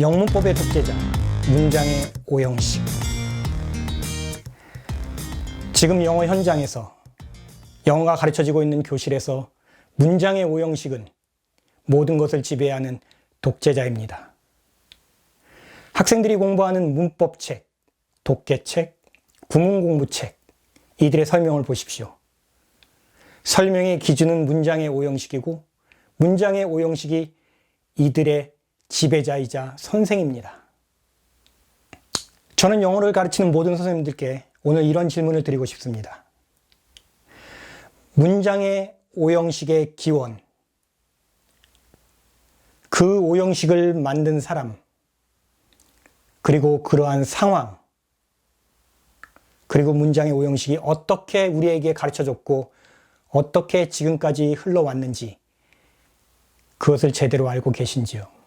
영문법의 독재자, 문장의 오형식. 지금 영어 현장에서 영어가 가르쳐지고 있는 교실에서 문장의 오형식은 모든 것을 지배하는 독재자입니다. 학생들이 공부하는 문법책, 독해책, 구문공부책, 이들의 설명을 보십시오. 설명의 기준은 문장의 오형식이고 문장의 오형식이 이들의 지배자이자 선생입니다. 저는 영어를 가르치는 모든 선생님들께 오늘 이런 질문을 드리고 싶습니다. 문장의 오형식의 기원, 그 오형식을 만든 사람, 그리고 그러한 상황, 그리고 문장의 오형식이 어떻게 우리에게 가르쳐 줬고, 어떻게 지금까지 흘러왔는지, 그것을 제대로 알고 계신지요?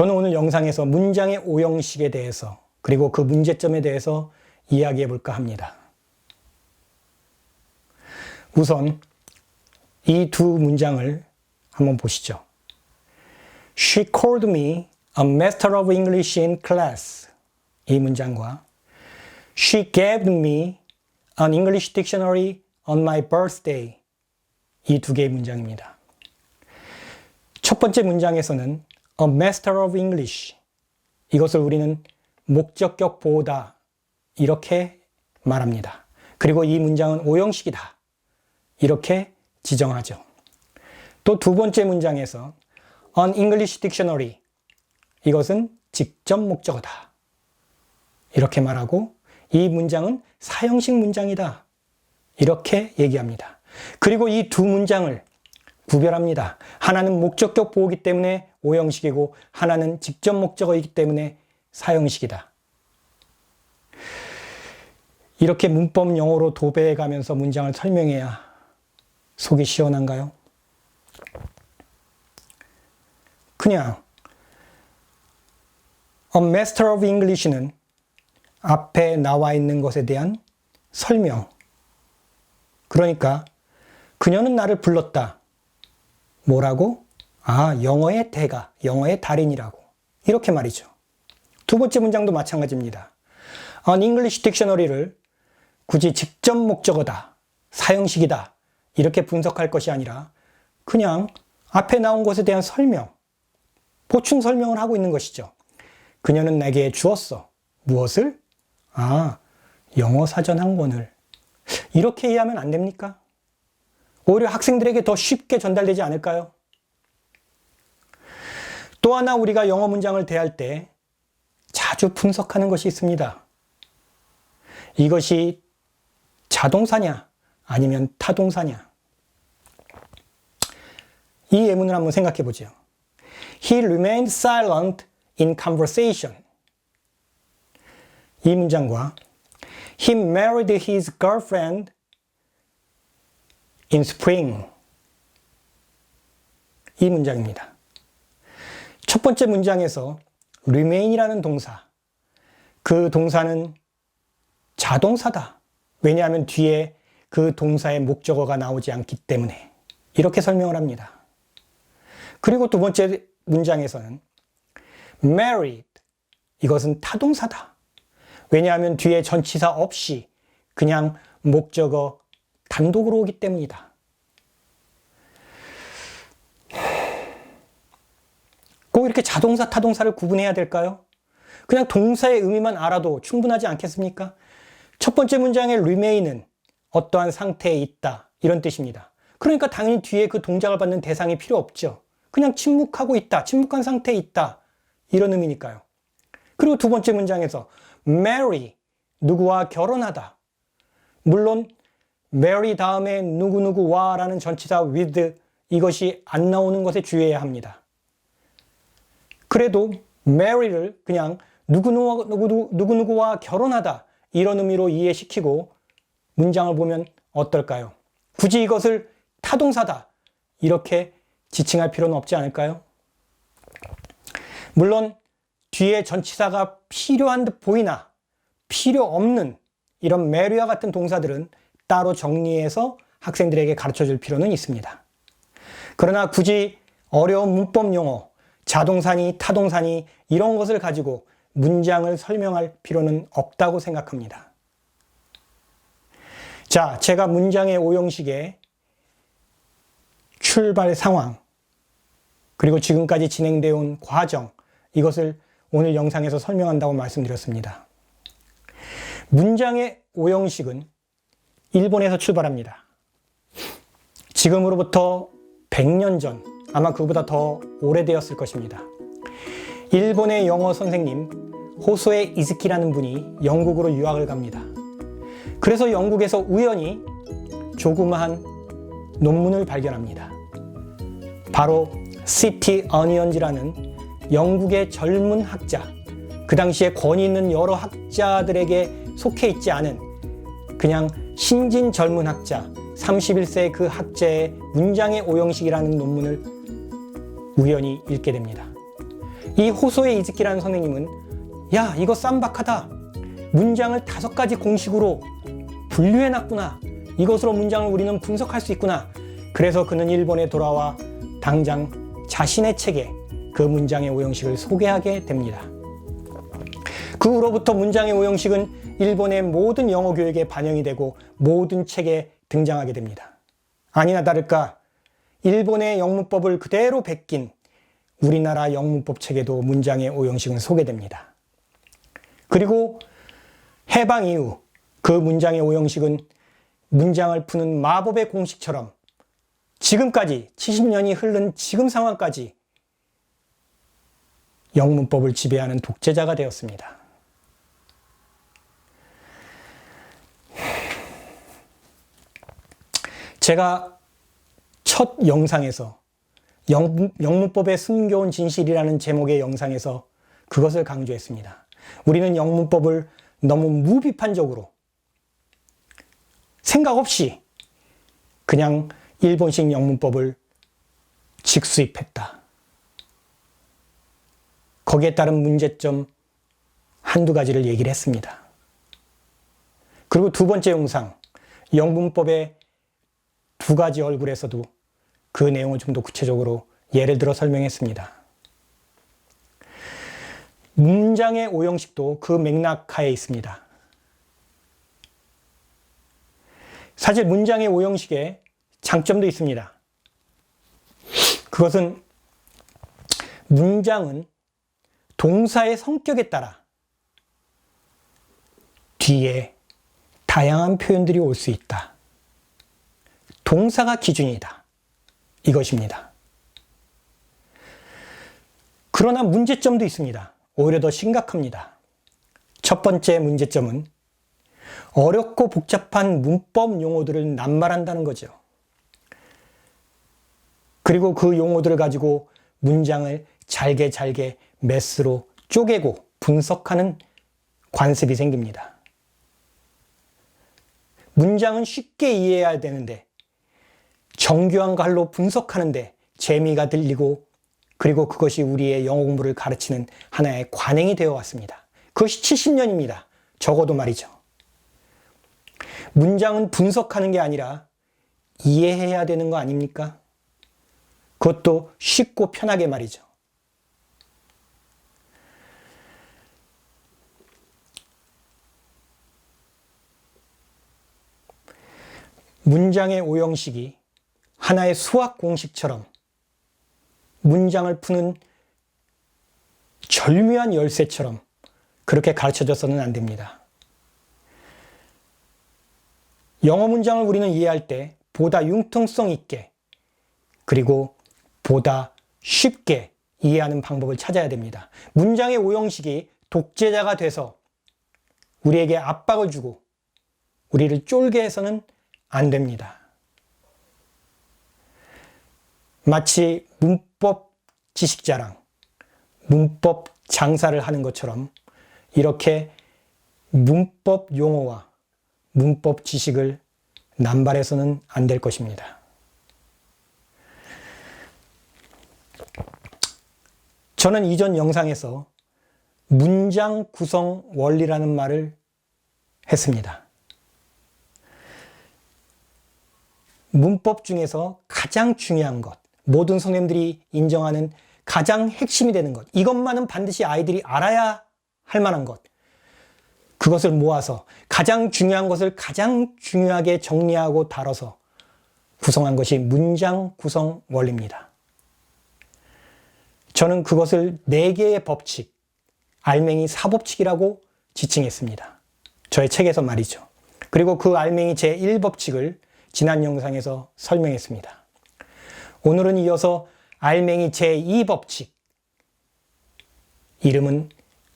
저는 오늘 영상에서 문장의 오형식에 대해서 그리고 그 문제점에 대해서 이야기해 볼까 합니다. 우선 이 두 문장을 한번 보시죠. She called me a master of English in class. 이 문장과 She gave me an English dictionary on my birthday. 이 두 개의 문장입니다. 첫 번째 문장에서는 a master of English. 이것을 우리는 목적격 보호다. 이렇게 말합니다. 그리고 이 문장은 오형식이다. 이렇게 지정하죠. 또 두 번째 문장에서 an English dictionary. 이것은 직접 목적어다. 이렇게 말하고 이 문장은 사형식 문장이다. 이렇게 얘기합니다. 그리고 이 두 문장을 구별합니다. 하나는 목적격 보호기 때문에 오형식이고 하나는 직접 목적어이기 때문에 사형식이다. 이렇게 문법 영어로 도배해 가면서 문장을 설명해야 속이 시원한가요? 그냥 A Master of English는 앞에 나와 있는 것에 대한 설명. 그러니까 그녀는 나를 불렀다. 뭐라고? 아, 영어의 대가, 영어의 달인이라고. 이렇게 말이죠. 두 번째 문장도 마찬가지입니다. An English Dictionary를 굳이 직접 목적어다, 사형식이다, 이렇게 분석할 것이 아니라 그냥 앞에 나온 것에 대한 설명, 보충 설명을 하고 있는 것이죠. 그녀는 내게 주었어. 무엇을? 아, 영어 사전 한 권을. 이렇게 이해하면 안 됩니까? 오히려 학생들에게 더 쉽게 전달되지 않을까요? 또 하나 우리가 영어 문장을 대할 때 자주 분석하는 것이 있습니다. 이것이 자동사냐 아니면 타동사냐. 이 예문을 한번 생각해 보죠. He remained silent in conversation. 이 문장과 He married his girlfriend in spring. 이 문장입니다. 첫 번째 문장에서 remain이라는 동사. 그 동사는 자동사다. 왜냐하면 뒤에 그 동사의 목적어가 나오지 않기 때문에. 이렇게 설명을 합니다. 그리고 두 번째 문장에서는 married. 이것은 타동사다. 왜냐하면 뒤에 전치사 없이 그냥 목적어 단독으로 오기 때문이다. 꼭 이렇게 자동사, 타동사를 구분해야 될까요? 그냥 동사의 의미만 알아도 충분하지 않겠습니까? 첫 번째 문장의 remain은 어떠한 상태에 있다. 이런 뜻입니다. 그러니까 당연히 뒤에 그 동작을 받는 대상이 필요 없죠. 그냥 침묵하고 있다. 침묵한 상태에 있다. 이런 의미니까요. 그리고 두 번째 문장에서 marry, 누구와 결혼하다. 물론 marry 다음에 누구누구와 라는 전치사 with 이것이 안 나오는 것에 주의해야 합니다. 그래도 marry를 그냥 누구누구, 누구, 누구누구와 결혼하다 이런 의미로 이해시키고 문장을 보면 어떨까요? 굳이 이것을 타동사다 이렇게 지칭할 필요는 없지 않을까요? 물론 뒤에 전치사가 필요한 듯 보이나 필요 없는 이런 메리와 같은 동사들은 따로 정리해서 학생들에게 가르쳐 줄 필요는 있습니다. 그러나 굳이 어려운 문법 용어, 자동사니 타동사니 이런 것을 가지고 문장을 설명할 필요는 없다고 생각합니다. 자, 제가 문장의 오형식의 출발 상황, 그리고 지금까지 진행되어 온 과정, 이것을 오늘 영상에서 설명한다고 말씀드렸습니다. 문장의 오형식은 일본에서 출발합니다. 지금으로부터 100년 전, 아마 그보다 더 오래되었을 것입니다. 일본의 영어 선생님 호소에 이즈키라는 분이 영국으로 유학을 갑니다. 그래서 영국에서 우연히 조그마한 논문을 발견합니다. 바로 시티 어니언즈라는 영국의 젊은 학자, 그 당시에 권위 있는 여러 학자들에게 속해 있지 않은 그냥 신진 젊은 학자, 31세의 그 학자의 문장의 오형식이라는 논문을 우연히 읽게 됩니다. 이 호소의 이즈키라는 선생님은 야, 이거 쌈박하다. 문장을 다섯 가지 공식으로 분류해 놨구나. 이것으로 문장을 우리는 분석할 수 있구나. 그래서 그는 일본에 돌아와 당장 자신의 책에 그 문장의 오형식을 소개하게 됩니다. 그 후로부터 문장의 오형식은 일본의 모든 영어 교육에 반영이 되고 모든 책에 등장하게 됩니다. 아니나 다를까 일본의 영문법을 그대로 베낀 우리나라 영문법 책에도 문장의 오형식은 소개됩니다. 그리고 해방 이후 그 문장의 오형식은 문장을 푸는 마법의 공식처럼 지금까지 70년이 흐른 지금 상황까지 영문법을 지배하는 독재자가 되었습니다. 제가 첫 영상에서 영, 영문법의 숨겨온 진실이라는 제목의 영상에서 그것을 강조했습니다. 우리는 영문법을 너무 무비판적으로 생각 없이 그냥 일본식 영문법을 직수입했다. 거기에 따른 문제점 한두 가지를 얘기를 했습니다. 그리고 두 번째 영상, 영문법의 두 가지 얼굴에서도 그 내용을 좀 더 구체적으로 예를 들어 설명했습니다. 문장의 오형식도 그 맥락하에 있습니다. 사실 문장의 오형식에 장점도 있습니다. 그것은 문장은 동사의 성격에 따라 뒤에 다양한 표현들이 올 수 있다. 동사가 기준이다. 이것입니다. 그러나 문제점도 있습니다. 오히려 더 심각합니다. 첫 번째 문제점은 어렵고 복잡한 문법 용어들을 낱말한다는 거죠. 그리고 그 용어들을 가지고 문장을 잘게 잘게 메스로 쪼개고 분석하는 관습이 생깁니다. 문장은 쉽게 이해해야 되는데 정교한 갈로 분석하는데 재미가 들리고 그리고 그것이 우리의 영어 공부를 가르치는 하나의 관행이 되어 왔습니다. 그것이 70년입니다. 적어도 말이죠. 문장은 분석하는 게 아니라 이해해야 되는 거 아닙니까? 그것도 쉽고 편하게 말이죠. 문장의 오형식이 하나의 수학 공식처럼 문장을 푸는 절묘한 열쇠처럼 그렇게 가르쳐져서는 안 됩니다. 영어 문장을 우리는 이해할 때 보다 융통성 있게 그리고 보다 쉽게 이해하는 방법을 찾아야 됩니다. 문장의 오형식이 독재자가 돼서 우리에게 압박을 주고 우리를 쫄게 해서는 안 됩니다. 마치 문법 지식자랑 문법 장사를 하는 것처럼 이렇게 문법 용어와 문법 지식을 남발해서는 안 될 것입니다. 저는 이전 영상에서 문장 구성 원리라는 말을 했습니다. 문법 중에서 가장 중요한 것, 모든 선생님들이 인정하는 가장 핵심이 되는 것. 이것만은 반드시 아이들이 알아야 할 만한 것. 그것을 모아서 가장 중요한 것을 가장 중요하게 정리하고 다뤄서 구성한 것이 문장 구성 원리입니다. 저는 그것을 네 개의 법칙, 알맹이 사법칙이라고 지칭했습니다. 저의 책에서 말이죠. 그리고 그 알맹이 제1법칙을 지난 영상에서 설명했습니다. 오늘은 이어서 알맹이 제2법칙, 이름은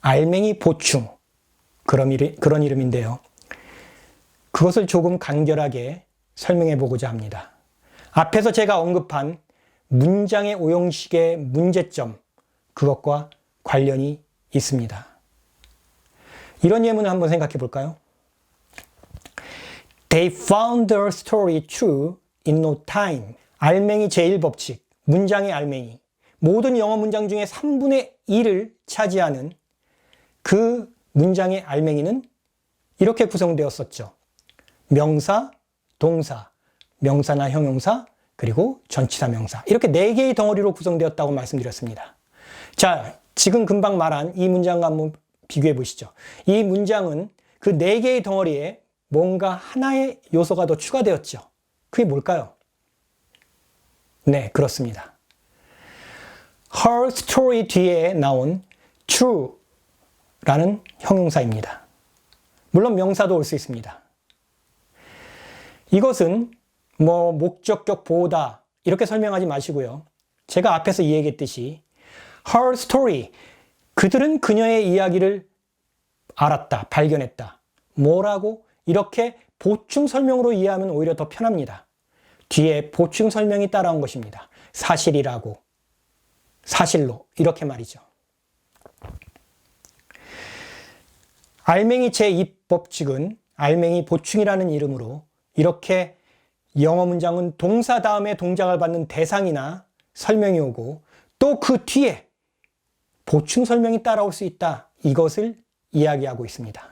알맹이 보충, 그런, 이름, 그런 이름인데요. 그것을 조금 간결하게 설명해 보고자 합니다. 앞에서 제가 언급한 문장의 오형식의 문제점, 그것과 관련이 있습니다. 이런 예문을 한번 생각해 볼까요? They found their story true in no time. 알맹이 제1법칙, 문장의 알맹이. 모든 영어 문장 중에 3분의 1을 차지하는 그 문장의 알맹이는 이렇게 구성되었었죠. 명사, 동사, 명사나 형용사, 그리고 전치사 명사. 이렇게 네 개의 덩어리로 구성되었다고 말씀드렸습니다. 자, 지금 금방 말한 이 문장과 한번 비교해 보시죠. 이 문장은 그네 개의 덩어리에 뭔가 하나의 요소가 더 추가되었죠. 그게 뭘까요? 네, 그렇습니다. Her story 뒤에 나온 true라는 형용사입니다. 물론 명사도 올 수 있습니다. 이것은 뭐 목적격 보다 이렇게 설명하지 마시고요. 제가 앞에서 이야기했듯이 her story 그들은 그녀의 이야기를 알았다, 발견했다. 뭐라고 이렇게 보충 설명으로 이해하면 오히려 더 편합니다. 뒤에 보충 설명이 따라온 것입니다. 사실이라고, 사실로, 이렇게 말이죠. 알맹이 제2법칙은 알맹이 보충이라는 이름으로 이렇게 영어 문장은 동사 다음에 동작을 받는 대상이나 설명이 오고 또 그 뒤에 보충 설명이 따라올 수 있다. 이것을 이야기하고 있습니다.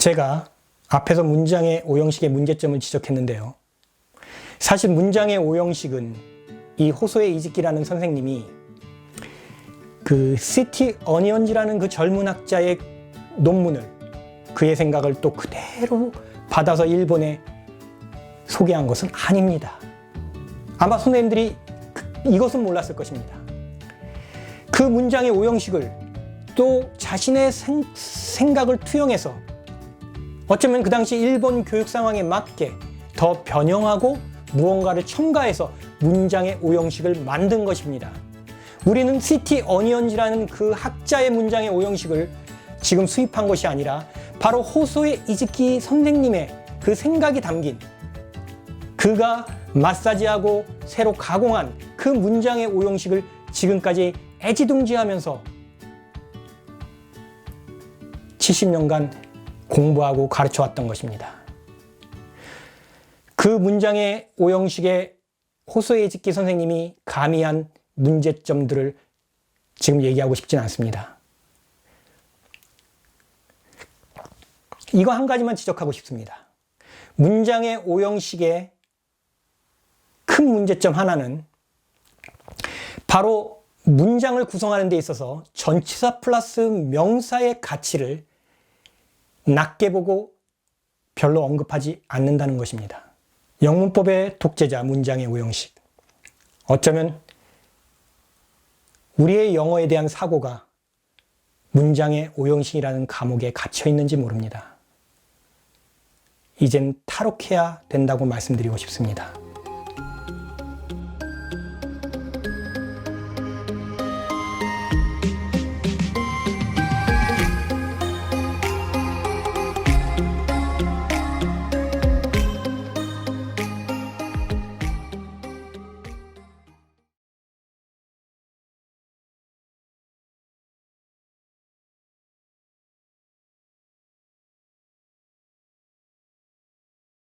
제가 앞에서 문장의 오형식의 문제점을 지적했는데요. 사실 문장의 오형식은 이 호소의 이즈키라는 선생님이 그 시티 어니언즈라는 그 젊은 학자의 논문을 그의 생각을 또 그대로 받아서 일본에 소개한 것은 아닙니다. 아마 선생님들이 이것은 몰랐을 것입니다. 그 문장의 오형식을 또 자신의 생, 생각을 투영해서 어쩌면 그 당시 일본 교육 상황에 맞게 더 변형하고 무언가를 첨가해서 문장의 오형식을 만든 것입니다. 우리는 시티 어니언즈라는 그 학자의 문장의 오형식을 지금 수입한 것이 아니라 바로 호소의 이즈키 선생님의 그 생각이 담긴 그가 마사지하고 새로 가공한 그 문장의 오형식을 지금까지 애지둥지하면서 70년간 공부하고 가르쳐 왔던 것입니다. 그 문장의 오형식에 호소의 짓기 선생님이 가미한 문제점들을 지금 얘기하고 싶진 않습니다. 이거 한 가지만 지적하고 싶습니다. 문장의 오형식의 큰 문제점 하나는 바로 문장을 구성하는 데 있어서 전치사 플러스 명사의 가치를 낮게 보고 별로 언급하지 않는다는 것입니다. 영문법의 독재자 문장의 오형식. 어쩌면 우리의 영어에 대한 사고가 문장의 오형식이라는 감옥에 갇혀 있는지 모릅니다. 이젠 탈옥해야 된다고 말씀드리고 싶습니다.